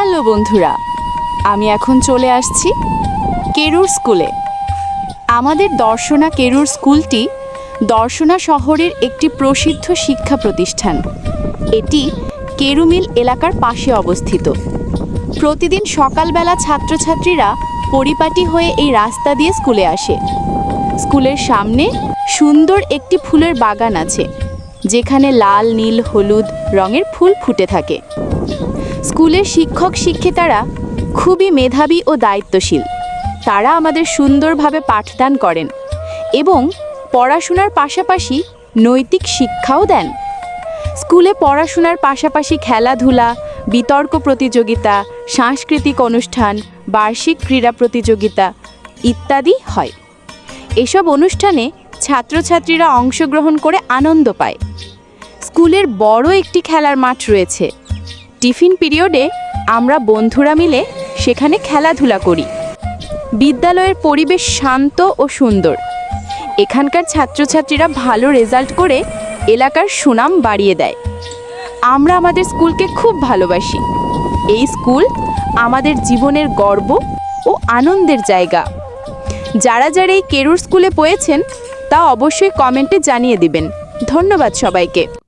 Hello বন্ধুরা, আমি এখন চলে আসছি কেরুর স্কুলে। আমাদের দর্শনা কেরুর স্কুলটি দর্শনা শহরের একটি প্রসিদ্ধ শিক্ষা প্রতিষ্ঠান। এটি কেরুমিল এলাকার পাশে অবস্থিত। প্রতিদিন সকালবেলা ছাত্রছাত্রীরা পরিপাটি হয়ে এই রাস্তা দিয়ে স্কুলে আসে। স্কুলের সামনে সুন্দর একটি ফুলের বাগান আছে, যেখানে লাল, নীল, হলুদ রঙের ফুল ফুটে থাকে। স্কুলের শিক্ষক শিক্ষিকারা খুবই মেধাবী ও দায়িত্বশীল। তারা আমাদের সুন্দরভাবে পাঠদান করেন এবং পড়াশোনার পাশাপাশি নৈতিক শিক্ষাও দেন। স্কুলে পড়াশোনার পাশাপাশি খেলাধুলা, বিতর্ক প্রতিযোগিতা, সাংস্কৃতিক অনুষ্ঠান, বার্ষিক ক্রীড়া প্রতিযোগিতা ইত্যাদি হয়। এসব অনুষ্ঠানে ছাত্রছাত্রীরা অংশগ্রহণ করে আনন্দ পায়। স্কুলের বড় একটি খেলার মাঠ রয়েছে। টিফিন পিরিয়ডে আমরা বন্ধুরা মিলে সেখানে খেলাধুলা করি। বিদ্যালয়ের পরিবেশ শান্ত ও সুন্দর। এখানকার ছাত্রছাত্রীরা ভালো রেজাল্ট করে এলাকার সুনাম বাড়িয়ে দেয়। আমরা আমাদের স্কুলকে খুব ভালোবাসি। এই স্কুল আমাদের জীবনের গর্ব ও আনন্দের জায়গা। যারা যারা এই কেরুর স্কুলে পড়েছেন, তা অবশ্যই কমেন্টে জানিয়ে দিবেন। ধন্যবাদ সবাইকে।